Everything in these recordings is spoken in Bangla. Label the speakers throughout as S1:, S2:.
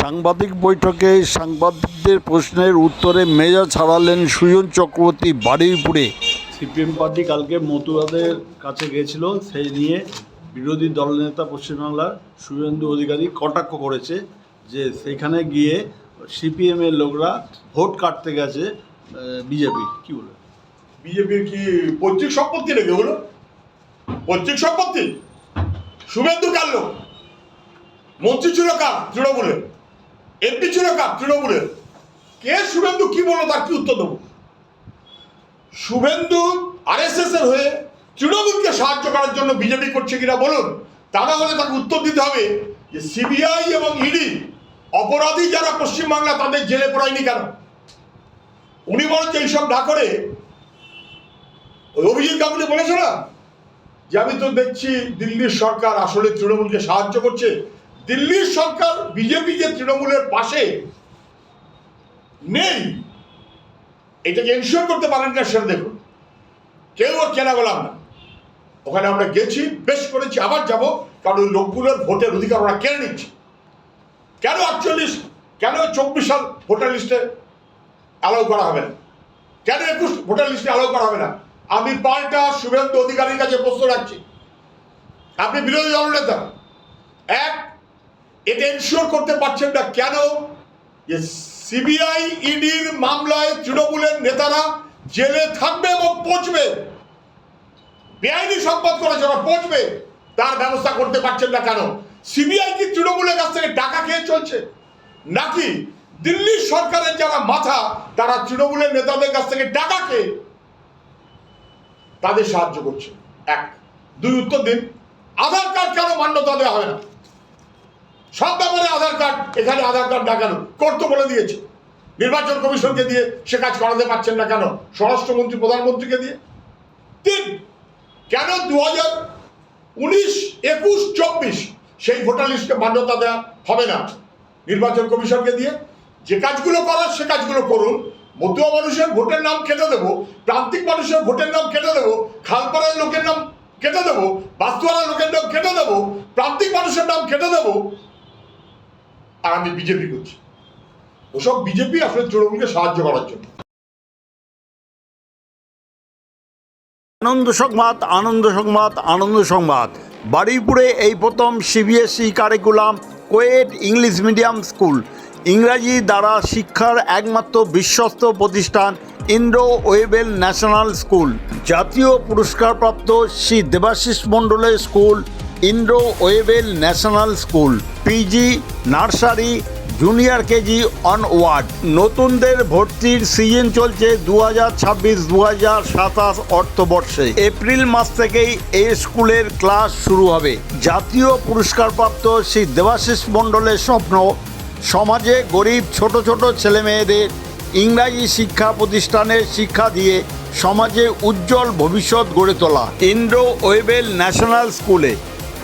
S1: সাংবাদিক বৈঠকে সাংবাদিকদের প্রশ্নের উত্তরে মেজা ছাড়ালেন সুজন চক্রবর্তী বারুইপুরে। সিপিএম পার্টি কালকে মতুয়াদের কাছে গিয়েছিল সেই নিয়ে বিরোধী দলনেতা পশ্চিমবাংলার শুভেন্দু অধিকারী কটাক্ষ করেছে যে সেখানে গিয়ে সিপিএমের লোকরা ভোট কাটতে গেছে বিজেপি। কি বলে
S2: বিজেপির কি পৈতৃক সম্পত্তি নাকি ওগুলো পৈতৃক সম্পত্তি? শুভেন্দু কার লোক? মন্ত্রী ছিল কার? তৃণমূলের। এমপি ছিল কার তৃণমূলের। কে শুভেন্দু কি বলল তার কি উত্তর দেবো? শুভেন্দু আরএসএস এর হয়ে তৃণমূলকে সাহায্য করার জন্য বিজেপি করছে কিনা বলুন। তা না হলে তাকে উত্তর দিতে হবে যে সিবিআই এবং ইডি অপরাধী যারা পশ্চিমবাংলা তাদের জেলে পড়ায়নি কেন? উনি বরঞ্চ এইসব না করে ওই অভিজিৎ গাঙ্গুলি বলেছে না যে, আমি তো দেখছি দিল্লির সরকার আসলে তৃণমূলকে সাহায্য করছে। দিল্লির সরকার, বিজেপি যে তৃণমূলের পাশে নেই এটাকে এনশিওর করতে পারেন না সেটা দেখুন। কেউ কেনা গেলাম না। ওখানে আমরা গেছি, বেশ করেছি, আবার যাব, কারণ ওই লোকগুলোর ভোটের অধিকার ওরা কেড়ে নিচ্ছে। কেন আটচল্লিশ, কেন চব্বিশ সাল ভোটার লিস্টে অ্যালাউ করা হবে না? কেন একুশ ভোটার লিস্টে অ্যালাউ করা হবে না? আমি পাল্টা শুভেন্দু অধিকারীর কাছে প্রশ্ন রাখছি। আপনি বিরোধী দল দলনেতা এক এটা এনশিওর করতে পারছেন না কেন? যে সিবিআই ইডির মামলায় তৃণমূলের নেতারা জেলে থাকবে এবং পচবে। বেআইনি সম্পদ করেছে, ওরা পচবে। তার ব্যবস্থা করতে পারছেন না কেন? সিবিআই কি তৃণমূলের কাছ থেকে টাকা খেয়ে চলছে? নাকি দিল্লির সরকারের যারা মাথা, তারা তৃণমূলের নেতাদের কাছ থেকে টাকা খেয়ে তাদের সাহায্য করছে? এক। দুই, উত্তর দিন। আধার কার্ড কেন মান্যতা দেওয়া হয় না? সব ব্যাপারে আধার কার্ড, এখানে আধার কার্ড না কেন? করতে বলে দিয়েছে। নির্বাচন কমিশনকে দিয়ে সে কাজ করাতে পারছেন না কেন? স্বরাষ্ট্রমন্ত্রী, প্রধানমন্ত্রীকে দিয়ে? তিন, কেন দু হাজার উনিশ, একুশ, চব্বিশ, সেই ভোটার লিস্টকে মান্যতা দেওয়া হবে না? নির্বাচন কমিশনকে দিয়ে? যে কাজগুলো করার, সে কাজগুলো করুন। মতুয়া মানুষের ভোটের নাম কেটে দেবো, প্রান্তিক মানুষের ভোটের নাম কেটে দেবো, খালপাড়ার লোকের নাম কেটে দেবো বাস্তুয়ালার লোকের নাম কেটে দেবো, প্রান্তিক মানুষের নাম কেটে দেবো আর আমি বিজেপি করছি। ওসব বিজেপি আসলে তৃণমূলকে সাহায্য করার জন্য।
S1: আনন্দ সংবাদ আনন্দ সংবাদ আনন্দ সংবাদ। বারুইপুরে এই প্রথম সিবিএসই কারিকুলাম কোয়েট ইংলিশ মিডিয়াম স্কুল। ইংরাজি দ্বারা শিক্ষার একমাত্র বিশ্বস্ত প্রতিষ্ঠান ইন্দ্র ওয়েবেল ন্যাশনাল স্কুল। জাতীয় পুরস্কারপ্রাপ্ত শ্রী দেবাশিস মণ্ডলের school Indra Webel National school PG nursery, junior KG onward নতুনদের ভর্তির সিজন চলছে দু হাজার ছাব্বিশ দু হাজার সাতাশ অর্থবর্ষে। এপ্রিল মাস থেকেই এই স্কুলের ক্লাস শুরু হবে। জাতীয় পুরস্কারপ্রাপ্ত শ্রী দেবাশিস মণ্ডলের স্বপ্ন, সমাজে গরিব ছোট ছোট ছেলেমেয়েদের ইংরাজি শিক্ষা প্রতিষ্ঠানের শিক্ষা দিয়ে সমাজে উজ্জ্বল ভবিষ্যৎ গড়ে তোলা। ইন্ডো ওয়েবেল ন্যাশনাল স্কুলে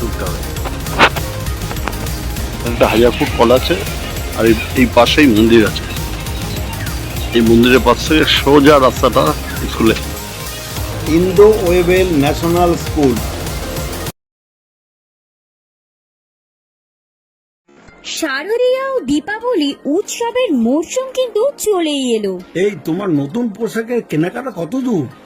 S1: হবে। একটা হাজার ফুট কল আছে আর এই- এই পাশেই মন্দির আছে। এই মন্দিরের পাশ থেকে সোজা রাস্তাটা স্কুলে Indo Webel national school.
S3: Sharadiya ও দীপাবলি উৎসবের মরশুম কিন্তু চলেই এলো।
S1: এই তোমার নতুন পোশাকের কেনাকাটা কত দূর?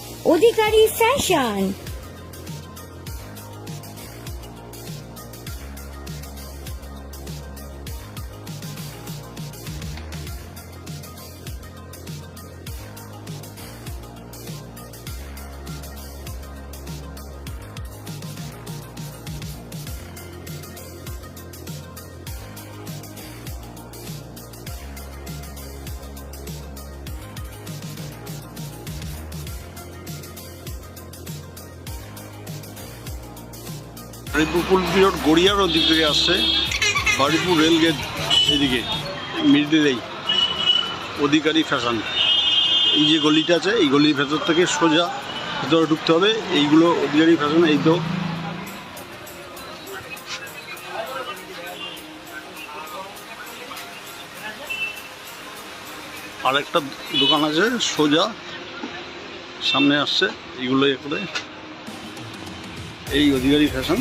S3: অধিকারী ফ্যাশন
S1: বাড়িপুর কুলপিরোড গড়িয়ার ওদিক থেকে আসছে। বাড়িপুর রেল গেট এদিকে মিডিলেই অধিকারী ফ্যাশন। এই যে গলিটা আছে, এই গলির ভেতর থেকে সোজা ভেতরে ঢুকতে হবে। এইগুলো অধিকারী ফ্যাশন, এই তো। আর একটা দোকান আছে, সোজা সামনে আসছে এইগুলো এ করে। এই অধিকারী ফ্যাশন